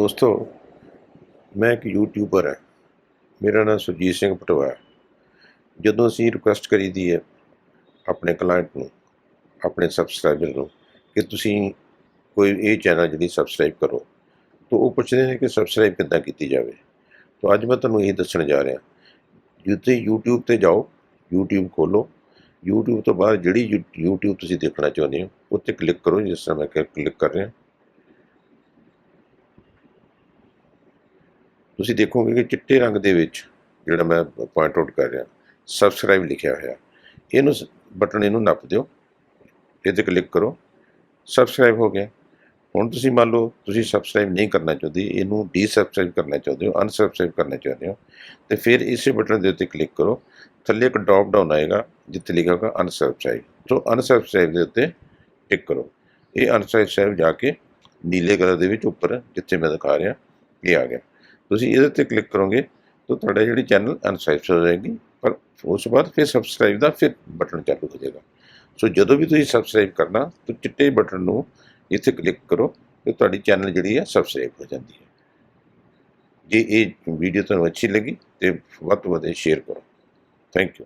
ਦੋਸਤੋ, ਮੈਂ ਇੱਕ ਯੂਟਿਊਬਰ ਹਾਂ। ਮੇਰਾ ਨਾਮ ਸੁਰਜੀਤ ਸਿੰਘ ਪਟਵਾ ਹੈ। ਜਦੋਂ ਅਸੀਂ ਰਿਕੁਐਸਟ ਕਰੀਦੀ ਹੈ ਆਪਣੇ ਕਲਾਇੰਟ ਨੂੰ, ਆਪਣੇ ਸਬਸਕ੍ਰਾਈਬਰ ਨੂੰ, ਕਿ ਤੁਸੀਂ ਕੋਈ ਇਹ ਚੈਨਲ ਜਿਹੜੀ ਸਬਸਕ੍ਰਾਈਬ ਕਰੋ, ਤਾਂ ਉਹ ਪੁੱਛਦੇ ਨੇ ਕਿ ਸਬਸਕ੍ਰਾਈਬ ਕਿੱਦਾਂ ਕੀਤੀ ਜਾਵੇ। ਤਾਂ ਅੱਜ ਮੈਂ ਤੁਹਾਨੂੰ ਇਹ ਦੱਸਣ ਜਾ ਰਿਹਾ। ਜਿੱਥੇ YouTube ਤੇ ਜਾਓ, YouTube ਖੋਲੋ। YouTube ਤੋਂ ਬਾਅਦ ਜਿਹੜੀ ਯੂ- YouTube ਤੁਸੀਂ ਦੇਖਣਾ ਚਾਹੁੰਦੇ ਹੋ, ਉੱਤੇ ਕਲਿੱਕ ਕਰੋ, ਜਿਸ ਤਰ੍ਹਾਂ ਮੈਂ ਕਲਿੱਕ ਕਰ ਰਿਹਾ। ਤੁਸੀਂ ਦੇਖੋਗੇ ਕਿ ਚਿੱਟੇ ਰੰਗ ਦੇ ਵਿੱਚ ਜਿਹੜਾ ਮੈਂ ਪੁਆਇੰਟ ਆਊਟ ਕਰ ਰਿਹਾ ਸਬਸਕ੍ਰਾਈਬ ਲਿਖਿਆ ਹੋਇਆ, ਇਹਨੂੰ ਬਟਨ ਇਹਨੂੰ ਨੱਪ ਦਿਓ ਇਹ ਤੇ ਕਲਿੱਕ ਕਰੋ ਸਬਸਕ੍ਰਾਈਬ ਹੋ ਗਿਆ। ਹੁਣ ਤੁਸੀਂ ਮੰਨ ਲਓ, ਤੁਸੀਂ ਸਬਸਕ੍ਰਾਈਬ ਨਹੀਂ ਕਰਨਾ ਚਾਹੁੰਦੇ, ਇਹਨੂੰ ਡੀਸਬਸਕ੍ਰਾਈਬ ਕਰਨਾ ਚਾਹੁੰਦੇ ਹੋ ਅਨਸਬਸਕ੍ਰਾਈਬ ਕਰਨਾ ਚਾਹੁੰਦੇ ਹੋ, ਤੇ ਫਿਰ ਇਸੇ ਬਟਨ ਦੇ ਉੱਤੇ ਕਲਿੱਕ ਕਰੋ, ਥੱਲੇ ਇੱਕ ਡ੍ਰੌਪ ਡਾਊਨ ਆਏਗਾ, ਜਿੱਥੇ ਲਿਖਿਆ ਹੋਗਾ ਅਨਸਬਸਕ੍ਰਾਈਬ ਸੋ ਅਨਸਬਸਕ੍ਰਾਈਬ ਦੇ ਉੱਤੇ ਟਿਕ ਕਰੋ। ਇਹ ਅਨਸਬਸਕ੍ਰਾਈਬ ਜਾ ਕੇ ਨੀਲੇ ਕਲਰ ਦੇ ਵਿੱਚ ਉੱਪਰ, ਜਿੱਥੇ ਮੈਂ ਦਿਖਾ ਰਿਹਾ, ਇਹ ਆ ਗਿਆ। ਤੁਸੀਂ ਇਹਦੇ ਤੇ ਕਲਿੱਕ ਕਰੋਗੇ ਤਾਂ ਤੁਹਾਡਾ ਜਿਹੜੀ ਚੈਨਲ ਅਨਸਬਸਕ੍ਰਾਈਬ ਹੋ ਜਾਏਗੀ, ਪਰ ਉਸ ਤੋਂ ਬਾਅਦ ਫਿਰ ਸਬਸਕ੍ਰਾਈਬ ਦਾ ਫਿਰ ਬਟਨ ਚਾਲੂ ਹੋ ਜਾਏਗਾ। ਸੋ ਜਦੋਂ ਵੀ ਤੁਸੀਂ ਸਬਸਕ੍ਰਾਈਬ ਕਰਨਾ, ਤਾਂ ਚਿੱਟੇ ਬਟਨ ਨੂੰ ਇੱਥੇ ਕਲਿੱਕ ਕਰੋ ਤੇ ਤੁਹਾਡੀ ਚੈਨਲ ਜਿਹੜੀ ਹੈ ਸਬਸਕ੍ਰਾਈਬ ਹੋ ਜਾਂਦੀ ਹੈ। ਜੇ ਇਹ ਵੀਡੀਓ ਤੁਹਾਨੂੰ ਅੱਛੀ ਲੱਗੀ ਤੇ ਵੱਧ ਤੋਂ ਵੱਧ ਸ਼ੇਅਰ ਕਰੋ। Thank you